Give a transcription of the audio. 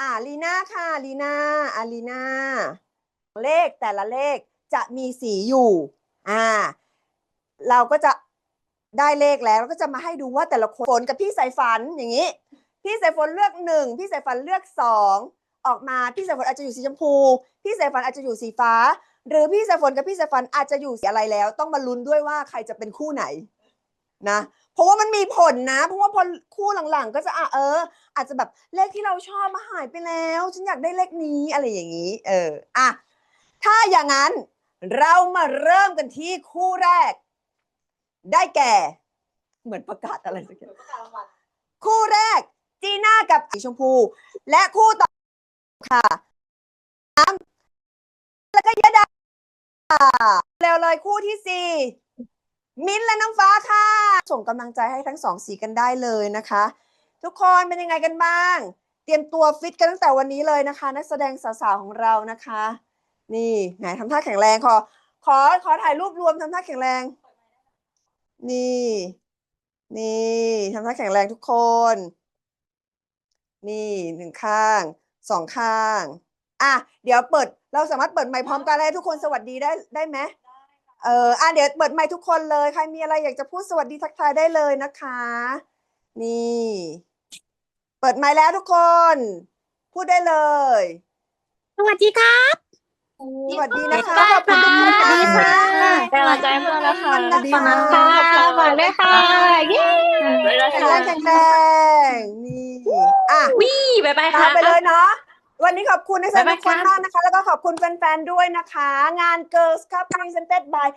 อ่าลีน่าค่ะลีน่าอาลีน่าเลขแต่ละเลขจะมีสีอยู่อ่าเราก็จะได้เลขแล้วเราก็จะมาให้ดูว่าแต่ละคนฝนกับพี่สายฝันอย่างนี้ พี่สายฝนเลือกหนึ่งพี่สายฝันเลือกสองออกมาพี่สายฝนอาจจะอยู่สีชมพู พี่สายฝันอาจจะอยู่สีฟ้า หรือพี่สายฝนกับพี่สายฝันอาจจะอยู่สีอะไรแล้ว ต้องมาลุ้นด้วยว่าใครจะเป็นคู่ไหน นะเพราะว่ามันมีผลนะ เพราะว่าพอคู่หลังๆ ก็จะอะเออ อาจจะแบบเลขที่เราชอบมาหายไปแล้ว ฉันอยากได้เลขนี้อะไรอย่างนี้ เอออะถ้าอย่างนั้นเรามาเริ่มกันที่คู่แรก ได้แก่ เหมือนประกาศอะไรสักอย่างคู่แรก จีน่ากับสีชมพู และคู่ต่อค่ะน้ำแล้วก็ยะดาเร็วเลยคู่ที่สี่ มิ้นและน้องฟ้าค่ะ ส่งกำลังใจให้ทั้งสองสีกันได้เลยนะคะ ทุกคนเป็นยังไงกันบ้าง เตรียมตัวฟิตกันตั้งแต่วันนี้เลยนะคะ นักแสดงสาวๆของเรานะคะ นี่ไหนทำท่าแข็งแรงขอขอขอถ่ายรูปรวมทำท่าแข็งแรง นี่ นี่ทำท่าแข็งแรงทุกคน นี่หนึ่งข้างสองข้าง อะ เดี๋ยวเปิดเราสามารถเปิดไมค์พร้อมกันให้ทุกคนสวัสดีได้ได้ไหม เอออะเดี๋ยวเปิดไมค์ทุกคนเลย ใครมีอะไรอยากจะพูดสวัสดีทักทายได้เลยนะคะ นี่ เปิดไมค์แล้วทุกคน พูดได้เลย สวัสดีครับ สวัสดีนะคะขอบคุณทุกคนสวัสดีค่ะเป็นกำลังใจให้พวกเราแล้วค่ะขอบณนะคะค่ะฝากด้วยค่ะเย้ไปเลยแข็งค่ะแรงแข็งแรงนี่อะวี่บายบายตาค่ะมไปเลยเนาะ วันนี้ขอบคุณนักแสดงบ๊ายทุบายกคนค่ะมากนะคะ แล้วก็ขอบคุณแฟนๆ ด้วยนะคะ งาน Girls Cup Presented by